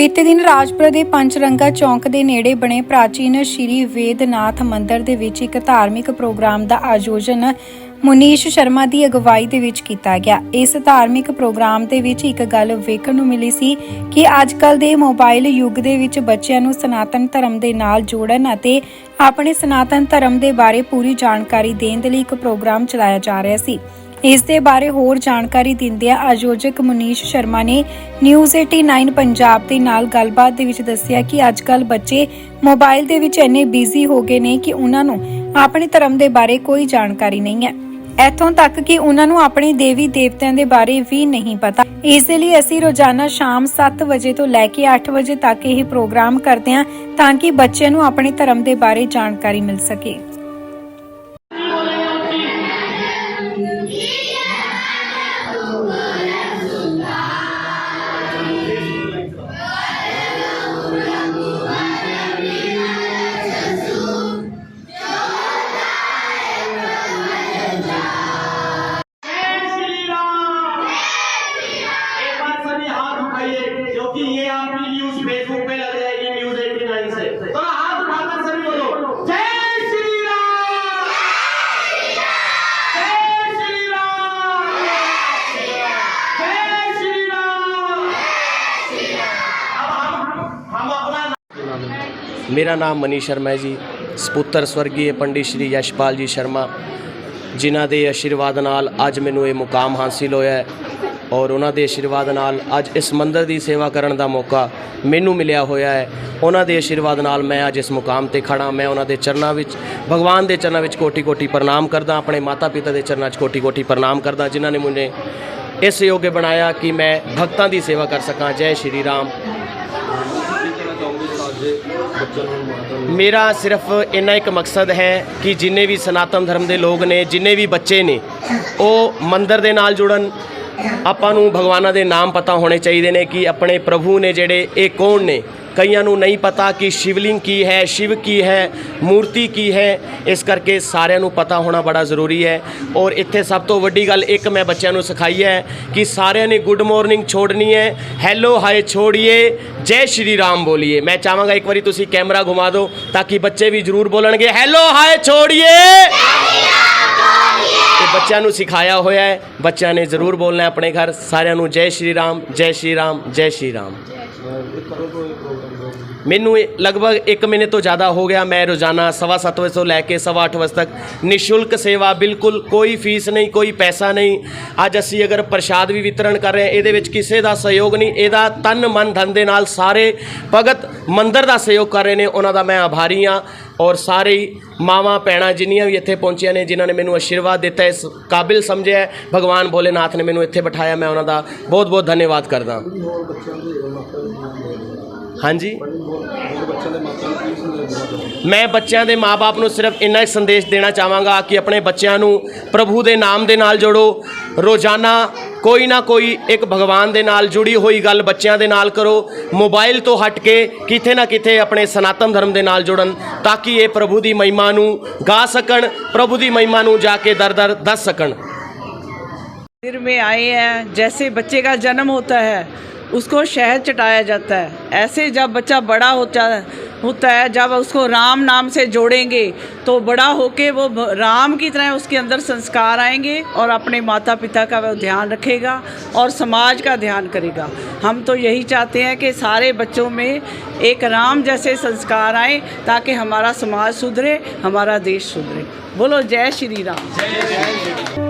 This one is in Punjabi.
ਬੀਤੇ ਦਿਨ ਰਾਜਪੁਰ ਦੇ ਪੰਚਰੰਗਾ ਚੌਂਕ ਦੇ ਨੇੜੇ ਬਣੇ ਪ੍ਰਾਚੀਨ ਸ਼੍ਰੀ ਵੇਦਨਾਥ ਮੰਦਿਰ ਦੇ ਵਿੱਚ ਇੱਕ ਧਾਰਮਿਕ ਪ੍ਰੋਗਰਾਮ ਦਾ ਆਯੋਜਨ ਮੁਨੀਸ਼ ਸ਼ਰਮਾ ਦੀ ਅਗਵਾਈ ਦੇ ਵਿੱਚ ਕੀਤਾ ਗਿਆ। ਇਸ ਧਾਰਮਿਕ ਪ੍ਰੋਗਰਾਮ ਦੇ ਵਿੱਚ ਇੱਕ ਗੱਲ ਵੇਖਣ ਨੂੰ ਮਿਲੀ ਸੀ ਕਿ ਅੱਜਕੱਲ ਦੇ ਮੋਬਾਈਲ ਯੁੱਗ ਦੇ ਵਿੱਚ ਬੱਚਿਆਂ ਨੂੰ ਸਨਾਤਨ ਧਰਮ ਦੇ ਨਾਲ ਜੋੜਨ ਅਤੇ ਆਪਣੇ ਸਨਾਤਨ ਧਰਮ ਦੇ ਬਾਰੇ ਪੂਰੀ ਜਾਣਕਾਰੀ ਦੇਣ ਦੇ ਲਈ ਇੱਕ ਪ੍ਰੋਗਰਾਮ ਚਲਾਇਆ ਜਾ ਰਿਹਾ ਸੀ। ਇਸ ਦੇ ਬਾਰੇ ਹੋਰ ਜਾਣਕਾਰੀ ਦਿੰਦਿਆਂ ਆਯੋਜਕ ਮੁਨੀਸ਼ ਸ਼ਰਮਾ ਨੇ ਨਿਊਜ਼ 89 ਪੰਜਾਬ ਦੇ ਨਾਲ ਗੱਲਬਾਤ ਦੇ ਵਿੱਚ ਦੱਸਿਆ ਕਿ ਅੱਜਕੱਲ ਬੱਚੇ ਮੋਬਾਈਲ ਦੇ ਵਿੱਚ ਇੰਨੇ ਬਿਜ਼ੀ ਹੋ ਗਏ ਨੇ ਕਿ ਉਹਨਾਂ ਨੂੰ ਆਪਣੇ ਧਰਮ ਦੇ ਬਾਰੇ ਕੋਈ ਜਾਣਕਾਰੀ ਨਹੀਂ ਹੈ। ਇੱਥੋਂ ਤੱਕ ਕਿ ਉਹਨਾਂ ਨੂੰ ਆਪਣੇ ਦੇਵੀ ਦੇਵਤਿਆਂ ਦੇ ਬਾਰੇ ਵੀ ਨਹੀਂ ਪਤਾ। ਇਸ ਦੇ ਲਈ ਅਸੀਂ ਰੋਜ਼ਾਨਾ ਸ਼ਾਮ 7 ਵਜੇ ਤੋਂ ਲੈ ਕੇ 8 ਵਜੇ ਤੱਕ ਇਹ ਪ੍ਰੋਗਰਾਮ ਕਰਦੇ ਹਾਂ ਤਾਂ ਕਿ ਬੱਚਿਆਂ ਨੂੰ ਆਪਣੇ ਧਰਮ ਦੇ ਬਾਰੇ ਜਾਣਕਾਰੀ ਮਿਲ ਸਕੇ। ਮੇਰਾ ਨਾਮ ਮਨੀ ਸ਼ਰਮਾ ਹੈ ਜੀ। ਸਪੁੱਤਰ ਸਵਰਗੀ ਪੰਡਿਤ ਸ਼੍ਰੀ ਯਸ਼ਪਾਲ ਜੀ ਸ਼ਰਮਾ, ਜਿਨ੍ਹਾਂ ਦੇ ਆਸ਼ੀਰਵਾਦ ਨਾਲ ਅੱਜ ਮੈਨੂੰ ਇਹ ਮੁਕਾਮ ਹਾਸਿਲ ਹੋਇਆ ਹੈ ਔਰ ਉਹਨਾਂ ਦੇ ਆਸ਼ੀਰਵਾਦ ਨਾਲ ਅੱਜ ਇਸ ਮੰਦਰ ਦੀ ਸੇਵਾ ਕਰਨ ਦਾ ਮੌਕਾ ਮੈਨੂੰ ਮਿਲਿਆ ਹੋਇਆ ਹੈ। ਉਹਨਾਂ ਦੇ ਆਸ਼ੀਰਵਾਦ ਨਾਲ ਮੈਂ ਅੱਜ ਇਸ ਮੁਕਾਮ ਤੇ ਖੜਾ ਮੈਂ ਉਹਨਾਂ ਦੇ ਚਰਨਾਂ ਵਿੱਚ, ਭਗਵਾਨ ਦੇ ਚਰਨਾਂ ਵਿੱਚ ਕੋਟੀ-ਕੋਟੀ ਪ੍ਰਣਾਮ ਕਰਦਾ ਆਪਣੇ ਮਾਤਾ-ਪਿਤਾ ਦੇ ਚਰਨਾਂ 'ਚ ਕੋਟੀ-ਕੋਟੀ ਪ੍ਰਣਾਮ ਕਰਦਾ ਜਿਨ੍ਹਾਂ ਨੇ ਮੈਨੂੰ ਇਸ ਯੋਗ ਬਣਾਇਆ ਕਿ ਮੈਂ ਭਗਤਾਂ ਦੀ ਸੇਵਾ ਕਰ ਸਕਾਂ। ਜੈ ਸ਼੍ਰੀ ਰਾਮ। ਮੇਰਾ ਸਿਰਫ ਇੰਨਾ ਇੱਕ ਮਕਸਦ ਹੈ ਕਿ ਜਿੰਨੇ ਵੀ ਸਨਾਤਨ ਧਰਮ ਦੇ ਲੋਕ ਨੇ, ਜਿੰਨੇ ਵੀ ਬੱਚੇ ਨੇ, ਉਹ ਮੰਦਰ ਦੇ ਨਾਲ ਜੁੜਨ। ਆਪਾਂ ਨੂੰ ਭਗਵਾਨਾਂ ਦੇ ਨਾਮ ਪਤਾ ਹੋਣੇ ਚਾਹੀਦੇ ਨੇ ਕਿ ਆਪਣੇ ਪ੍ਰਭੂ ਨੇ ਜਿਹੜੇ, ਇਹ ਕੌਣ ਨੇ? ਕਈਆਂ ਨੂੰ ਨਹੀਂ ਪਤਾ ਕਿ ਸ਼ਿਵਲਿੰਗ ਕੀ ਹੈ, ਸ਼ਿਵ ਕੀ ਹੈ, ਮੂਰਤੀ ਕੀ ਹੈ, ਇਸ ਕਰਕੇ ਸਾਰਿਆਂ ਨੂੰ ਪਤਾ ਹੋਣਾ ਬੜਾ ਜ਼ਰੂਰੀ ਹੈ। ਔਰ ਇੱਥੇ ਸਭ ਤੋਂ ਵੱਡੀ ਗੱਲ ਇੱਕ ਮੈਂ ਬੱਚਿਆਂ ਨੂੰ ਸਿਖਾਈ ਹੈ ਕਿ ਸਾਰਿਆਂ ਨੇ ਗੁੱਡ ਮਾਰਨਿੰਗ ਛੋੜਨੀ ਹੈ, ਹੈਲੋ, ਹਾਏ ਛੋੜੀਏ, ਜੈ ਸ਼੍ਰੀ ਰਾਮ ਬੋਲੀਏ। ਮੈਂ ਚਾਹਾਂਗਾ ਇੱਕ ਵਾਰੀ ਤੁਸੀਂ ਕੈਮਰਾ ਘੁਮਾ ਦਿਓ ਤਾਂ ਕਿ ਬੱਚੇ ਵੀ ਜ਼ਰੂਰ ਬੋਲਣਗੇ, ਹੈਲੋ, ਹਾਏ ਛੋੜੀਏ। ਤੇ ਬੱਚਿਆਂ ਨੂੰ ਸਿਖਾਇਆ ਹੋਇਆ ਹੈ, ਬੱਚਿਆਂ ਨੇ ਜ਼ਰੂਰ ਬੋਲਣਾ ਆਪਣੇ ਘਰ। ਸਾਰਿਆਂ ਨੂੰ ਜੈ ਸ਼੍ਰੀ ਰਾਮ, ਜੈ ਸ਼੍ਰੀ ਰਾਮ, ਜੈ ਸ਼੍ਰੀ ਰਾਮ। ਮੈਨੂੰ ਇਹ ਲਗਭਗ 1 ਮਹੀਨੇ ਤੋਂ ਜ਼ਿਆਦਾ ਹੋ ਗਿਆ। ਮੈਂ ਰੋਜ਼ਾਨਾ ਸਵਾ ਸੱਤ ਵਜੇ ਤੋਂ ਲੈ ਕੇ ਸਵਾ ਅੱਠ ਵਜੇ ਤੱਕ ਨਿਸ਼ੁਲਕ ਸੇਵਾ, ਬਿਲਕੁਲ ਕੋਈ ਫੀਸ ਨਹੀਂ, ਕੋਈ ਪੈਸਾ ਨਹੀਂ। ਅੱਜ ਅਸੀਂ ਅਗਰ ਪ੍ਰਸ਼ਾਦ ਵੀ ਵਿਤਰਨ ਕਰ ਰਹੇ ਹਾਂ, ਇਹਦੇ ਵਿੱਚ ਕਿਸੇ ਦਾ ਸਹਿਯੋਗ ਨਹੀਂ। ਇਹਦਾ ਤਨ ਮਨ ਧਨ ਦੇ ਨਾਲ ਸਾਰੇ ਭਗਤ ਮੰਦਰ ਦਾ ਸਹਿਯੋਗ ਕਰ ਰਹੇ ਨੇ, ਉਹਨਾਂ ਦਾ ਮੈਂ ਆਭਾਰੀ ਹਾਂ ਔਰ ਸਾਰੇ ਹੀ ਮਾਵਾਂ, ਭੈਣਾਂ ਜਿੰਨੀਆਂ ਵੀ ਇੱਥੇ ਪਹੁੰਚੀਆਂ ਨੇ, ਜਿਨ੍ਹਾਂ ਨੇ ਮੈਨੂੰ ਆਸ਼ੀਰਵਾਦ ਦਿੱਤਾ, ਇਸ ਕਾਬਿਲ ਸਮਝਿਆ ਭਗਵਾਨ ਭੋਲੇਨਾਥ ਨੇ ਮੈਨੂੰ ਇੱਥੇ ਬਿਠਾਇਆ, ਮੈਂ ਉਹਨਾਂ ਦਾ ਬਹੁਤ ਬਹੁਤ ਧੰਨਵਾਦ ਕਰਦਾ ਹਾਂਜੀ ਮੈਂ ਬੱਚਿਆਂ ਦੇ ਮਾਪੇ ਨੂੰ ਸਿਰਫ ਇੰਨਾ ਹੀ ਸੰਦੇਸ਼ ਦੇਣਾ ਚਾਹਾਂਗਾ ਕਿ ਆਪਣੇ ਬੱਚਿਆਂ ਨੂੰ ਪ੍ਰਭੂ ਦੇ ਨਾਮ ਦੇ ਨਾਲ ਜੋੜੋ ਰੋਜ਼ਾਨਾ ਕੋਈ ਨਾ ਕੋਈ ਇੱਕ ਭਗਵਾਨ ਦੇ ਨਾਲ ਜੁੜੀ ਹੋਈ ਗੱਲ ਬੱਚਿਆਂ ਦੇ ਨਾਲ ਕਰੋ ਮੋਬਾਈਲ ਤੋਂ ਹਟ ਕੇ ਕਿਥੇ ਨਾ ਕਿਥੇ ਆਪਣੇ ਸਨਾਤਨ ਧਰਮ ਦੇ ਨਾਲ ਜੁੜਨ ਤਾਂ ਕਿ ਇਹ ਪ੍ਰਭੂ ਦੀ ਮਹਿਮਾ ਨੂੰ ਗਾ ਸਕਣ ਪ੍ਰਭੂ ਦੀ ਮਹਿਮਾ ਨੂੰ ਜਾ ਕੇ ਦਰ ਦਰ ਦੱਸ ਸਕਣ मंदिर में आए हैं जैसे बच्चे का जन्म होता है उसको शहद चटाया जाता है। ऐसे जब बच्चा बड़ा होता होता है, जब उसको राम नाम से जोड़ेंगे तो बड़ा होके वो राम की तरह उसके अंदर संस्कार आएँगे और अपने माता पिता का वह ध्यान रखेगा और समाज का ध्यान करेगा। हम तो यही चाहते हैं कि सारे बच्चों में एक राम जैसे संस्कार आए, ताकि हमारा समाज सुधरे, हमारा देश सुधरे। बोलो जय श्री राम।